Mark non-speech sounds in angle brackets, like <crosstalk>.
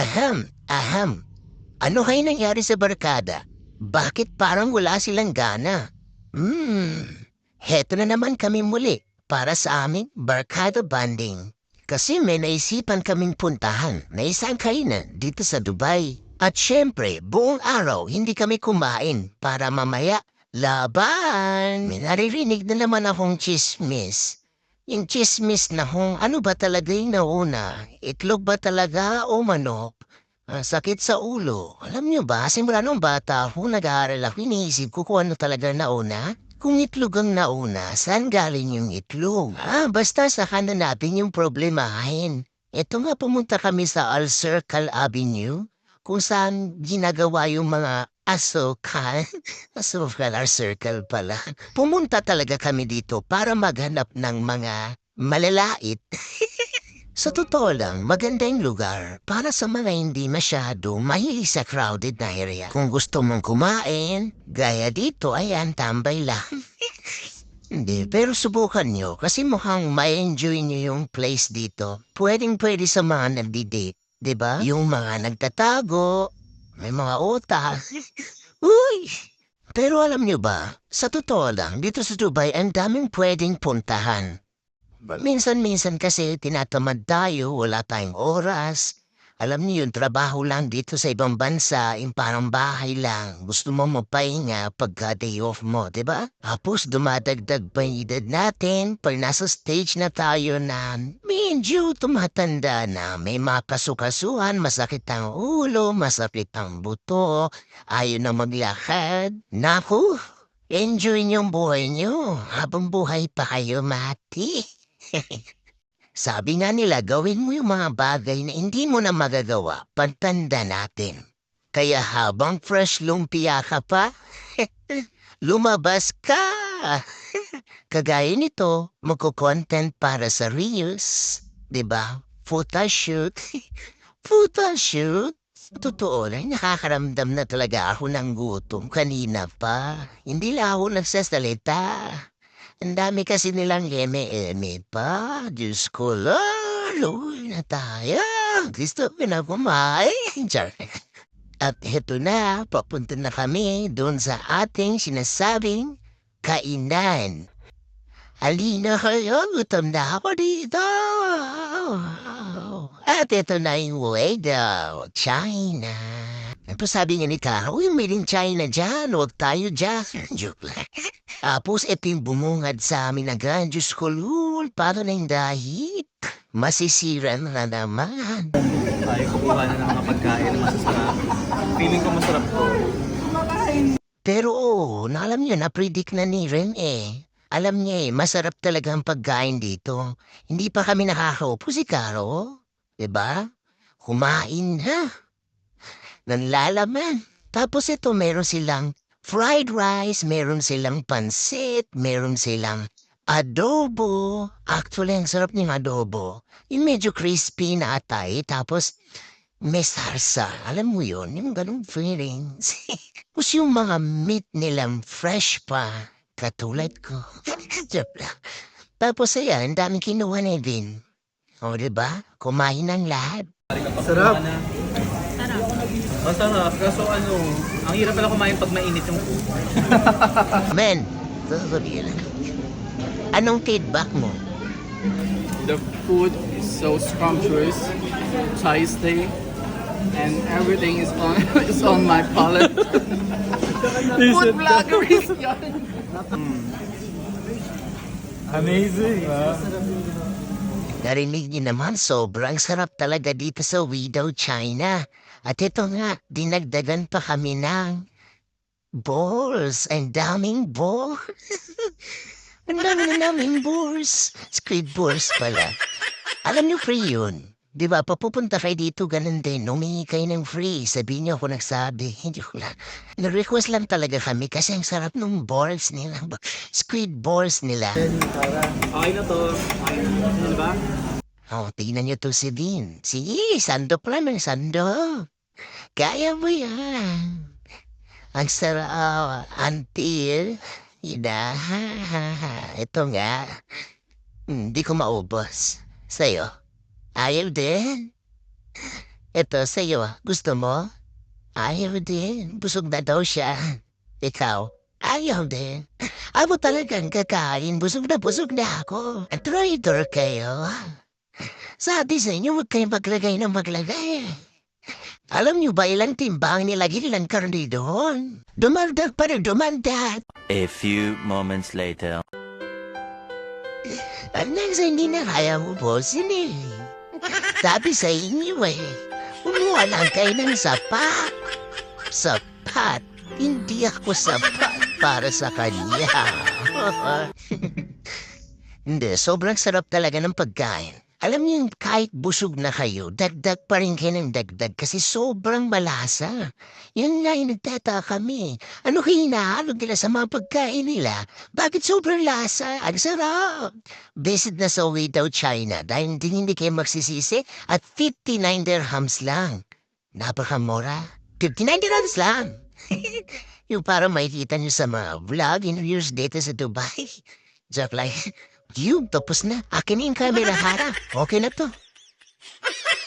Ahem, ahem. Ano kayo nangyari sa barkada? Bakit parang wala silang gana? Hmm, heto na naman kami muli para sa aming barkada banding. Kasi may naisipan kaming puntahan na isang kainan dito sa Dubai. At syempre, buong araw hindi kami kumain para mamaya laban. May naririnig na naman akong chismis. Yung chismis na kung ano ba talaga yung nauna, itlog ba talaga o manok? Ang sakit sa ulo. Alam niyo ba, simula nung bata ako, nag-aaral ako, iniisip ko kung ano talaga nauna. Kung itlog ang nauna, saan galing yung itlog? Ah, basta sa kanan natin yung problemahin. Ito nga pumunta kami sa Al Circle Avenue, kung saan ginagawa yung mga asokal. <laughs> asokal Al Circle pala. Pumunta talaga kami dito para maghanap ng mga malalait. <laughs> Sa totoo lang, maganda yung lugar para sa mga hindi masyado mahilig sa crowded na area. Kung gusto mong kumain, gaya dito, ayan, tambay lang. <laughs> Hindi, pero subukan nyo kasi mukhang ma-enjoy nyo yung place dito. Pwedeng pwede sa mga nagdi-date, di ba? Yung mga nagtatago, may mga utak. Uy! Pero alam nyo ba, sa totoo lang, dito sa Dubai, ang daming pwedeng puntahan. Minsan-minsan kasi tinatamad tayo, wala tayong oras. Alam niyo yung trabaho lang dito sa ibang bansa, yung parang bahay lang. Gusto mo mapahinga pagka day off mo, di ba? Tapos dumadagdag pa yung edad natin pag nasa stage na tayo na medyo tumatanda na may mapasukasuhan, masakit ang ulo, masakit ang buto, ayaw na maglakad. Naku, enjoy niyong buhay niyo habang buhay pa kayo, Mati. <laughs> Sabi nga nila, gawin mo yung mga bagay na hindi mo na magagawa pagtanda natin. Kaya habang fresh lumpia ka pa, <laughs> lumabas ka. <laughs> Kagaya nito, magko-content para sa Reels, ba? Photoshoot. <laughs> Photoshoot. Totoo lang, nakakaramdam na talaga ako ng gutom kanina pa. Hindi lang ako nagsasalita. Ang dami kasi nilang eme-eme pa. Diyos ko luwi na tayo. Gusto ko na kumain. <laughs> At heto na, papunta na kami doon sa ating sinasabing kainan. Halina kayo, gutom na ako dito. At ito na yung way daw, China. Ano sabi nga ni Karo, yung made in China dyan, huwag tayo dyan. <laughs> Joke lang. Tapos ito yung bumungad sa amin agad. Diyos ko, lul, paano na yung dahit? Masisira na naman. Tayo kukuha na ng mga pagkain masasarap. Feeling ko masarap to. Pero oo, na alam niyo, na-predict na ni Ren eh. Alam niya eh, masarap talaga ang pagkain dito. Hindi pa kami nakakaupo si Caro. Diba? Kumain ha. Nanlalaman. Tapos ito, meron silang fried rice, meron silang pansit, meron silang adobo. Actually, ang sarap ng adobo. Yung medyo crispy na atay, tapos may sarsa. Alam mo yun, yung ganong feelings. <laughs> Tapos yung mga meat nilang fresh pa, katulad ko. <laughs> Joke lang. Tapos ayan, ang daming kinuha na din. O, diba? Kumain ng lahat. Sarap. Ang sarap. Kaso ano, ang hirap pala kumain pag mainit yung food. <laughs> Men, sasabihin lang. Anong feedback mo? The food is so scrumptious, tasty, and everything is on <laughs> is on my palate. <laughs> food vlogger is yun. Amazing, ha? Narinig niyo naman, sobrang sarap talaga dito sa Widow China. At ito nga, dinagdagan pa kami ng balls. Ang daming balls. <laughs> Ang dami na naming balls. Squid balls pala. Alam niyo free yun. Di ba, papupunta kayo dito, ganun din. Humingi kayo ng free. Sabihin niyo ako nagsabi. <laughs> Hindi ko lang. Na-request lang talaga kami kasi ang sarap ng balls nila. <laughs> Squid balls nila. Okay na to. Okay na. Ano? Oh, tingnan niyo to si Dean. Sige, sando pa naman, sando. Kaya mo yan. Ang sarap, until, ina, ha, ha, ha. Ito nga, hindi ko maubos. Sa'yo, ayaw din. Ito sa'yo, gusto mo? Ayaw din. Busog na daw siya. Ikaw, ayaw din. Amo talagang kakain. Busog na busog na ako. Traitor kayo. Sabi sa inyo, huwag kayong maglagay ng maglagay. Alam niyo ba ilang timbang nilagay nilang karni doon? Dumandag pa rin dumandag. A few moments later. Hanggang sa hindi na kaya mo bosin eh. Sabi sa inyo eh, umuha lang kayo ng sapat. Sapat. Hindi ako sapat para sa kanya. <laughs> hindi, sobrang sarap talaga ng pagkain. Alam niyo, kahit busog na kayo, dagdag pa rin kayo ng dagdag kasi sobrang malasa. Yan nga yung nagtataka kami. Ano kayo hinahalo nila sa mga pagkain nila? Bakit sobrang lasa? Ang sarap! Visit na sa Way daw China dahil hindi, hindi kayo magsisisi at 59 dirhams lang. Napakamura. 59 dirhams lang. <laughs> yung parang makikita nyo sa mga vlog interviews dito sa Dubai. <laughs> Joke lang. Yung tapos na. Akin na yung camera harap. Okay na to. <laughs>